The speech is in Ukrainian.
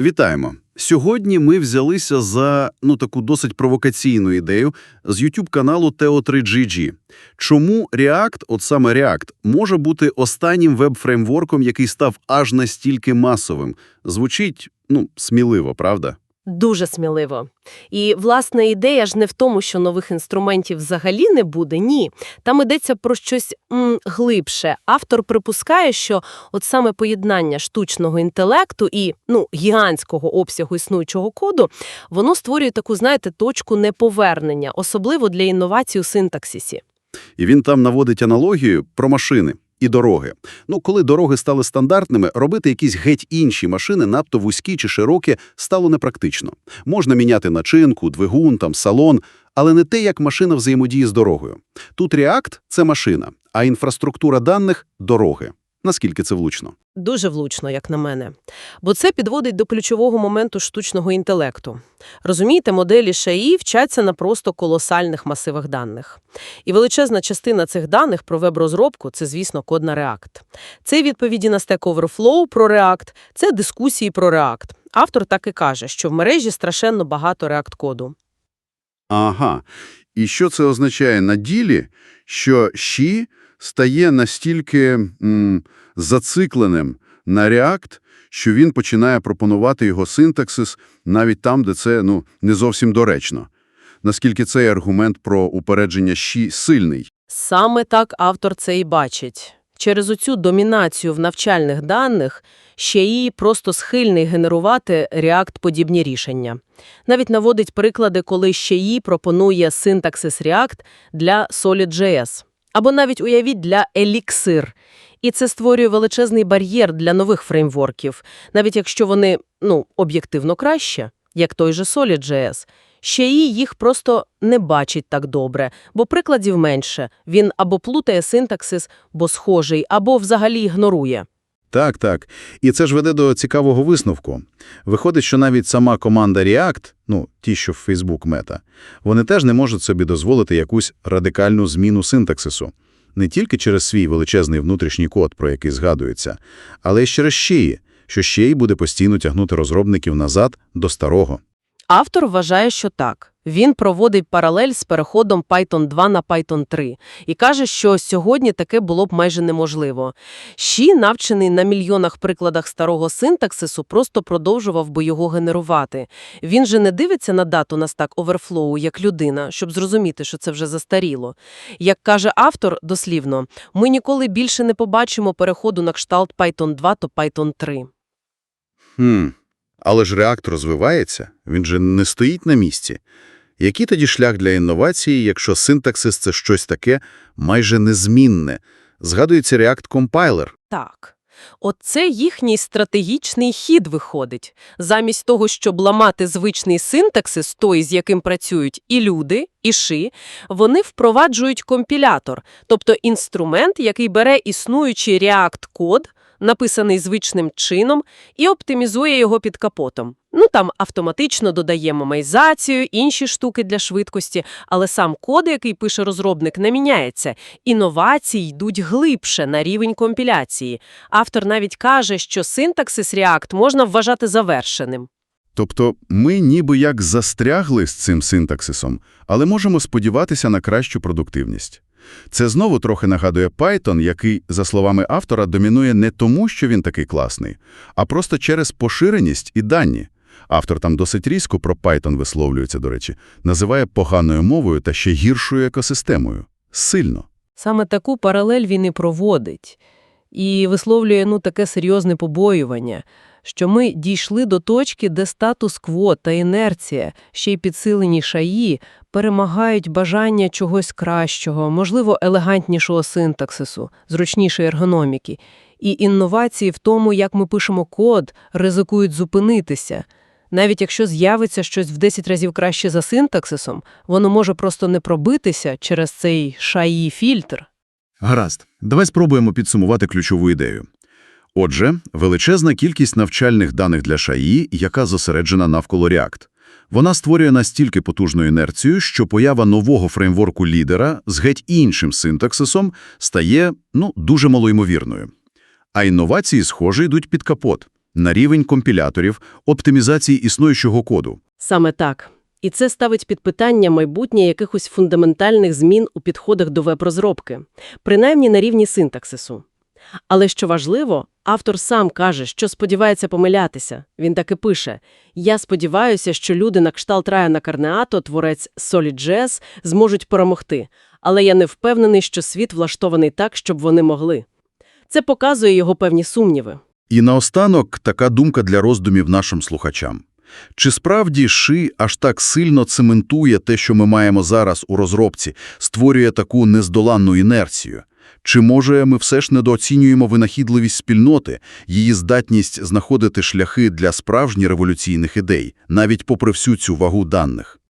Вітаємо! Сьогодні ми взялися за ну таку досить провокаційну ідею з YouTube каналу Teo3GG. Чому React, от саме React, може бути останнім веб-фреймворком, який став аж настільки масовим? Звучить, ну, сміливо, правда? Дуже сміливо. І, власне, ідея ж не в тому, що нових інструментів взагалі не буде, ні. Там йдеться про щось м, глибше. Автор припускає, що от саме поєднання штучного інтелекту і, ну, гігантського обсягу існуючого коду, воно створює таку, знаєте, точку неповернення, особливо для інновацій у синтаксисі. І він там наводить аналогію про машини і дороги. Ну, коли дороги стали стандартними, робити якісь геть інші машини, надто вузькі чи широкі, стало непрактично. Можна міняти начинку, двигун, там, салон, але не те, як машина взаємодіє з дорогою. Тут React – це машина, а інфраструктура даних – дороги. Наскільки це влучно? Дуже влучно, як на мене. Бо це підводить до ключового моменту штучного інтелекту. Розумієте, моделі ШАІ вчаться на просто колосальних масивах даних. І величезна частина цих даних про веб-розробку – це, звісно, код на React. Це відповіді на Stack Overflow про React, це дискусії про React. Автор так і каже, що в мережі страшенно багато React-коду. Ага. І що це означає на ділі, що Ші стає настільки м, зацикленим на React, що він починає пропонувати його синтаксис навіть там, де це ну, не зовсім доречно. Наскільки цей аргумент про упередження Ші сильний? Саме так автор це і бачить. Через оцю домінацію в навчальних даних ще і просто схильний генерувати React-подібні рішення. Навіть наводить приклади, коли ще і пропонує синтаксис React для Solid.js. Або навіть уявіть для еліксир. І це створює величезний бар'єр для нових фреймворків, навіть якщо вони, ну, об'єктивно краще, як той же Solid.js. Ще і їх просто не бачить так добре, бо прикладів менше. Він або плутає синтаксис, бо схожий, або взагалі ігнорує. Так, так. І це ж веде до цікавого висновку. Виходить, що навіть сама команда React, ну, ті, що в Facebook Meta, вони теж не можуть собі дозволити якусь радикальну зміну синтаксису. Не тільки через свій величезний внутрішній код, про який згадується, але й через ще що ще й буде постійно тягнути розробників назад до старого. Автор вважає, що так. Він проводить паралель з переходом Python 2 на Python 3 і каже, що сьогодні таке було б майже неможливо. Ші, навчений на мільйонах прикладах старого синтаксису, просто продовжував би його генерувати. Він же не дивиться на дату на Stack Overflow як людина, щоб зрозуміти, що це вже застаріло. Як каже автор, дослівно, ми ніколи більше не побачимо переходу на кшталт Python 2 то Python 3. Хм. Але ж React розвивається, він же не стоїть на місці. Який тоді шлях для інновації, якщо синтаксис – це щось таке майже незмінне? Згадується React Compiler. Так. Оце їхній стратегічний хід виходить. Замість того, щоб ламати звичний синтаксис, той, з яким працюють і люди, і ши, вони впроваджують компілятор, тобто інструмент, який бере існуючий React-код, написаний звичним чином, і оптимізує його під капотом. Ну, там автоматично додає мемайзацію, інші штуки для швидкості, але сам код, який пише розробник, не міняється. Інновації йдуть глибше на рівень компіляції. Автор навіть каже, що синтаксис React можна вважати завершеним. Тобто ми ніби як застрягли з цим синтаксисом, але можемо сподіватися на кращу продуктивність. Це знову трохи нагадує Python, який, за словами автора, домінує не тому, що він такий класний, а просто через поширеність і дані. Автор там досить різко про Python висловлюється, до речі, називає поганою мовою та ще гіршою екосистемою. Сильно. Саме таку паралель він і проводить. І висловлює ну, таке серйозне побоювання, що ми дійшли до точки, де статус-кво та інерція, ще й підсилені шаї, перемагають бажання чогось кращого, можливо, елегантнішого синтаксису, зручнішої ергономіки. І інновації в тому, як ми пишемо код, ризикують зупинитися. Навіть якщо з'явиться щось в 10 разів краще за синтаксисом, воно може просто не пробитися через цей шаї-фільтр. Гаразд. Давай спробуємо підсумувати ключову ідею. Отже, величезна кількість навчальних даних для ШАІ, яка зосереджена навколо React. Вона створює настільки потужну інерцію, що поява нового фреймворку лідера з геть іншим синтаксисом стає, ну, дуже малоймовірною. А інновації, схоже, йдуть під капот. на рівень компіляторів, оптимізації існуючого коду. Саме так. І це ставить під питання майбутнє якихось фундаментальних змін у підходах до веб-розробки, принаймні на рівні синтаксису. Але що важливо, автор сам каже, що сподівається помилятися. Він так і пише: «Я сподіваюся, що люди на кшталт Райана Карнеато, творець SolidJS, зможуть перемогти, але я не впевнений, що світ влаштований так, щоб вони могли». Це показує його певні сумніви. І наостанок така думка для роздумів нашим слухачам. Чи справді ШИ аж так сильно цементує те, що ми маємо зараз у розробці, створює таку нездоланну інерцію? Чи, може, ми все ж недооцінюємо винахідливість спільноти, її здатність знаходити шляхи для справжніх революційних ідей, навіть попри всю цю вагу даних?